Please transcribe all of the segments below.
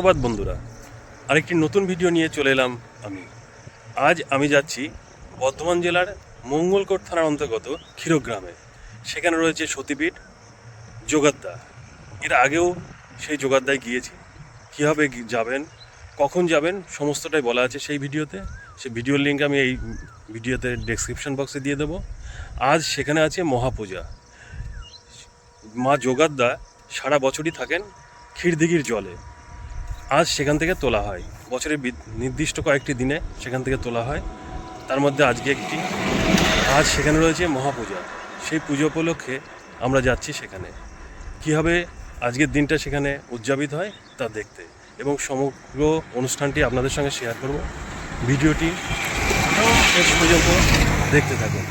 সুপ্রভাত বন্ধুরা। আরেকটি নতুন ভিডিও নিয়ে চলে এলাম আমি। আজ আমি যাচ্ছি বর্ধমান জেলার মঙ্গলকোট থানার অন্তর্গত ক্ষীরগ্রামে। সেখানে রয়েছে সতীপীঠ যোগাদ্দা। এর আগেও সেই যোগাদ্দায় গিয়েছি। কীভাবে যাবেন, কখন যাবেন, সমস্তটাই বলা আছে সেই ভিডিওতে। সেই ভিডিওর লিঙ্ক আমি এই ভিডিওতে ডেসক্রিপশন বক্সে দিয়ে দেবো। আজ সেখানে আছে মহাপূজা। মা যোগাদ্দা সারা বছরই থাকেন ক্ষীরদিঘির জলে। আজ সেখান থেকে তোলা হয়। বছরের বি- নির্দিষ্ট কয়েকটি দিনে সেখান থেকে তোলা হয়। তার মধ্যে আজকে একটি। আজ সেখানে রয়েছে মহাপূজা। সেই পুজো উপলক্ষে আমরা যাচ্ছি সেখানে। কীভাবে আজকের দিনটা সেখানে উদযাপিত হয় তা দেখতে। এবং সমগ্র অনুষ্ঠানটি আপনাদের সঙ্গে শেয়ার করব। ভিডিওটি শেষ পর্যন্ত দেখতে থাকুন।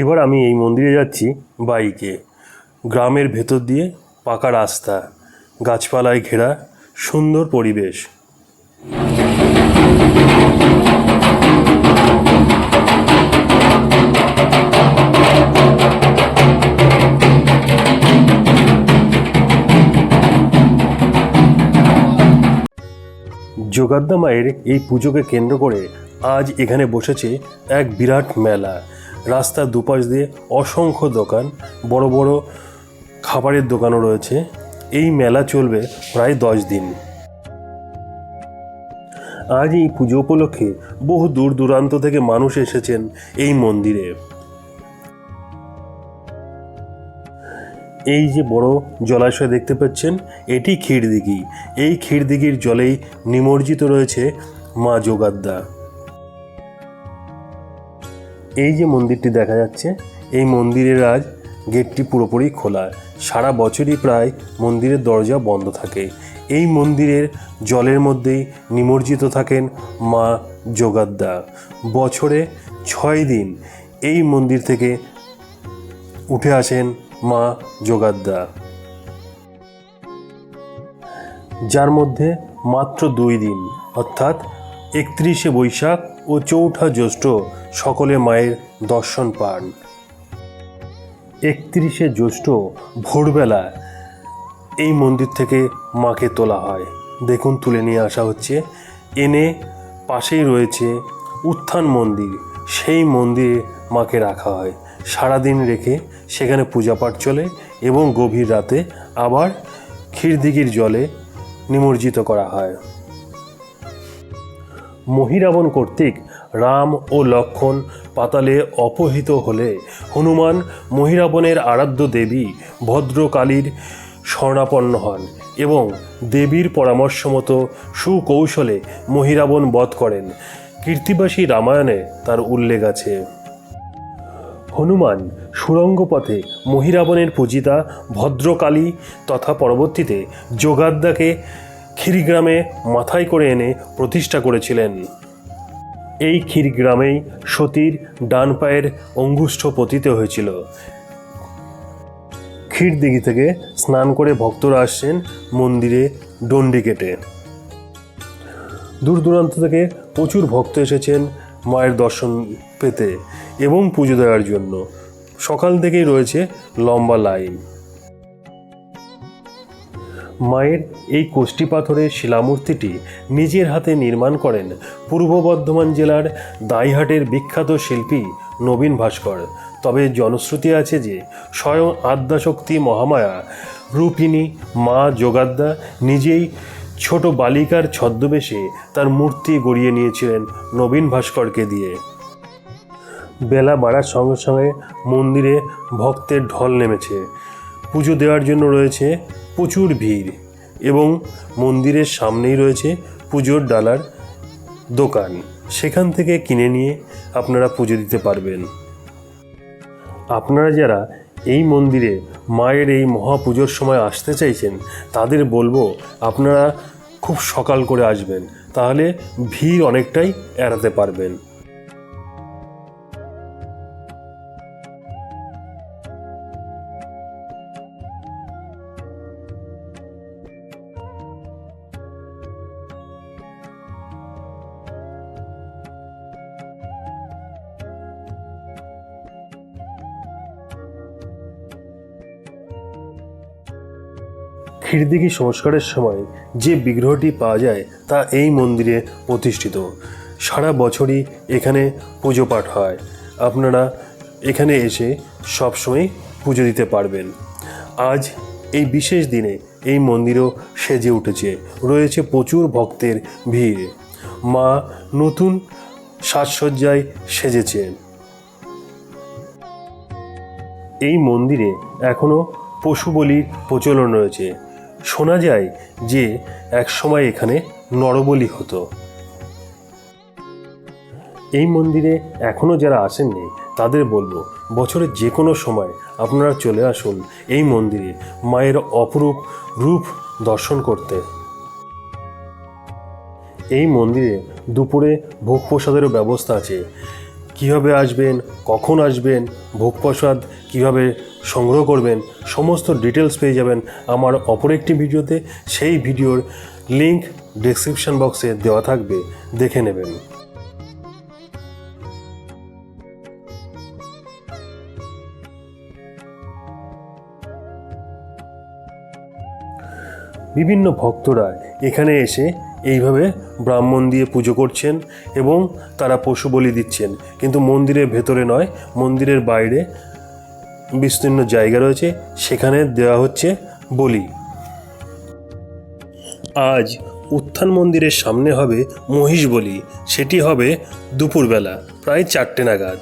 এবার আমি এই মন্দিরে যাচ্ছি বাইকে। গ্রামের ভেতর দিয়ে পাকা রাস্তা। গাছপালায় ঘেরা সুন্দর পরিবেশ। যোগাদ্দা মায়ের এই পুজোকে কেন্দ্র করে আজ এখানে বসেছে এক বিরাট মেলা। রাস্তার দুপাশ দিয়ে অসংখ্য দোকান, বড় বড় খাবারের দোকানও রয়েছে। এই মেলা চলবে প্রায় দশ দিন। আজ এই পুজো উপলক্ষে বহু দূর দূরান্ত থেকে মানুষ এসেছেন এই মন্দিরে। এই যে বড় জলাশয় দেখতে পাচ্ছেন, এটি ক্ষীরদিঘি। এই ক্ষীরদিঘির জলেই নিমজ্জিত রয়েছে মা যোগাদ্দা এই যে মন্দিরটি দেখা যাচ্ছে, এই মন্দিরের আজ গেটটি পুরোপুরি খোলা। সারা বছরই প্রায় মন্দিরের দরজা বন্ধ থাকে। এই মন্দিরের জলের মধ্যেই নিমজ্জিত থাকেন মা যোগাদ্দা বছরে ছয় দিন এই মন্দির থেকে উঠে আসেন মা যোগাদ্দা যার মধ্যে মাত্র দুই দিন, অর্থাৎ একত্রিশে বৈশাখ ও চৌঠা জ্যৈষ্ঠ সকলে মায়ের দর্শন পান। একত্রিশে জ্যৈষ্ঠ ভোরবেলা এই মন্দির থেকে মাকে তোলা হয়। দেখুন, তুলে নিয়ে আসা হচ্ছে। এনে পাশেই রয়েছে উত্থান মন্দির। সেই মন্দিরে মাকে রাখা হয়। সারাদিন রেখে সেখানে পূজাপাঠ চলে এবং গভীর রাতে আবার ক্ষীরদিঘির জলে নিমজ্জিত করা হয়। মহিরাবণ কর্তৃক রাম ও লক্ষণ পাতালে অপহৃত হলে হনুমান মহিরাবণের আরাধ্য দেবী ভদ্রকালীর স্বর্ণাপন্ন হন এবং দেবীর পরামর্শ মতো সুকৌশলে মহিরাবণ বধ করেন। কীর্তিবাসী রামায়ণে তার উল্লেখ আছে। হনুমান সুরঙ্গ পথে মহিরাবণের পূজিতা ভদ্রকালী তথা পরবর্তীতে যোগাদ্দাকে ক্ষীরগ্রামে মাথায় করে এনে প্রতিষ্ঠা করেছিলেন। এই ক্ষীরগ্রামেই সতীর ডান পায়ের অঙ্গুষ্ঠ পতিত হয়েছিল। ক্ষীরদিঘি থেকে স্নান করে ভক্তরা আসছেন মন্দিরে ডন্ডি কেটে। দূর দূরান্ত থেকে প্রচুর ভক্ত এসেছেন মায়ের দর্শন পেতে এবং পুজো দেওয়ার জন্য। সকাল থেকেই রয়েছে লম্বা লাইন। মায়ের এই কোষ্ঠী পাথরের শিলামূর্তিটি নিজের হাতে নির্মাণ করেন পূর্ব বর্ধমান জেলার দাইহাটের বিখ্যাত শিল্পী নবীন ভাস্কর। তবে জনশ্রুতি আছে যে, স্বয়ং আদ্যাশক্তি মহামায়া, রূপিণী, মা যোগাদ্দা নিজেই ছোট বালিকার ছদ্মবেশে তার মূর্তি গড়িয়ে নিয়েছিলেন নবীন ভাস্করকে দিয়ে। বেলা বাড়ার সঙ্গে সঙ্গে মন্দিরে ভক্তের ঢল নেমেছে। পুজো দেওয়ার জন্য রয়েছে প্রচুর ভিড় এবং মন্দিরের সামনেই রয়েছে পুজোর ডালার দোকান। সেখান থেকে কিনে নিয়ে আপনারা পুজো দিতে পারবেন। আপনারা যারা এই মন্দিরে মায়ের এই মহাপুজোর সময় আসতে চাইছেন, তাদের বলব আপনারা খুব সকাল করে আসবেন, তাহলে ভিড় অনেকটাই এড়াতে পারবেন। খিরদিঘি সংস্কারের সময় যে বিগ্রহটি পাওয়া যায় তা এই মন্দিরে প্রতিষ্ঠিত। সারা বছরই এখানে পুজো পাঠ হয়। আপনারা এখানে এসে সবসময় পুজো দিতে পারবেন। আজ এই বিশেষ দিনে এই মন্দিরও সেজে উঠেছে। রয়েছে প্রচুর ভক্তের ভিড়। মা নতুন সাজসজ্জায় সেজেছেন এই মন্দিরে এখনও পশু বলির প্রচলন রয়েছে। শোনা যায় যে একসময় এখানে নরবলি হতো। এই মন্দিরে এখনও যারা আসেননি, তাদের বলব, বছরের যে কোনো সময় আপনারা চলে আসুন এই মন্দিরে মায়ের অপরূপ রূপ দর্শন করতে। এই মন্দিরে দুপুরে ভোগ প্রসাদেরও ব্যবস্থা আছে। কীভাবে আসবেন, কখন আসবেন, ভোগ প্রসাদ কীভাবে সংগ্রহ করবেন, সমস্ত ডিটেলস পেয়ে যাবেন আমার অপর একটি ভিডিওতে। সেই ভিডিওর লিংক ডেসক্রিপশন বক্সে দেওয়া থাকবে, দেখে নেবেন। বিভিন্ন ভক্তরা এখানে এসে এইভাবে ব্রাহ্মণ দিয়ে পুজো করছেন এবং তারা পশু বলি দিচ্ছেন। কিন্তু মন্দিরের ভেতরে নয়, মন্দিরের বাইরে বিস্তীর্ণ জায়গা রয়েছে, সেখানে দেওয়া হচ্ছে বলি। আজ উত্থান মন্দিরের সামনে হবে মহিষ বলি, সেটি হবে দুপুরবেলা, প্রায় চারটে নাগাদ।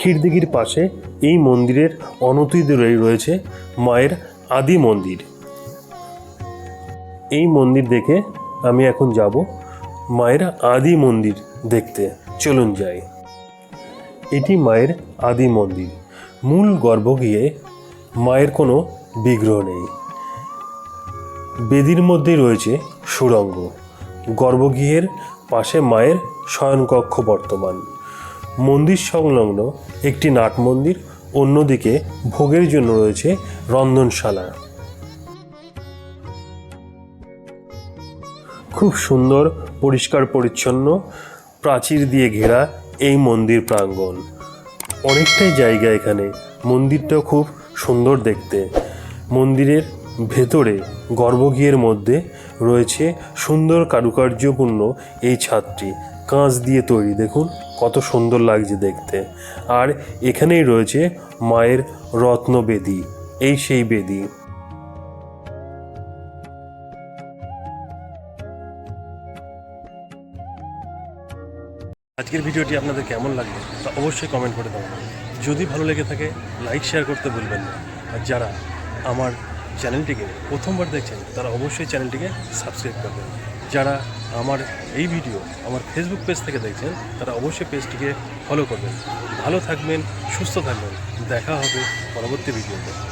ক্ষীরদিঘির পাশে এই মন্দিরের অনতি দূরেই রয়েছে মায়ের আদি মন্দির। এই মন্দির দেখে আমি এখন যাব মায়ের আদি মন্দির দেখতে। চলুন যাই। এটি মায়ের আদি মন্দির। মূল গর্ভগৃহে মায়ের কোনো বিগ্রহ নেই। বেদির মধ্যে রয়েছে সুরঙ্গ। গর্ভগৃহের পাশে মায়ের শয়নকক্ষ বর্তমান। মন্দির সংলগ্ন একটি নাট মন্দির, অন্যদিকে ভোগের জন্য রয়েছে রন্ধনশালা। খুব সুন্দর, পরিষ্কার, পরিচ্ছন্ন, প্রাচীর দিয়ে ঘেরা এই মন্দির প্রাঙ্গণ। অনেকটাই জায়গা এখানে মন্দিরটাও খুব সুন্দর দেখতে। মন্দিরের ভেতরে গর্ভগৃহের মধ্যে রয়েছে সুন্দর কারুকার্যপূর্ণ এই ছাদটি। কাঁচ দিয়ে তৈরি, দেখুন। কত সুন্দর লাগছে দেখতে। আর এখানেই রয়েছে মায়ের রত্নবেদী এই সেই বেদী। আজকের ভিডিওটি আপনাদের কেমন লাগল তা অবশ্যই কমেন্ট করে দেবেন। যদি ভালো লেগে থাকে লাইক শেয়ার করতে ভুলবেন না। আর যারা আমার চ্যানেলটিকে প্রথমবার দেখছেন, তারা অবশ্যই চ্যানেলটিকে সাবস্ক্রাইব করবেন যারা আমার এই ভিডিও আমার ফেসবুক পেজ থেকে দেখছেন, তারা অবশ্যই পেজটিকে ফলো করবেন। ভালো থাকবেন, সুস্থ থাকবেন। দেখা হবে পরবর্তী ভিডিওতে।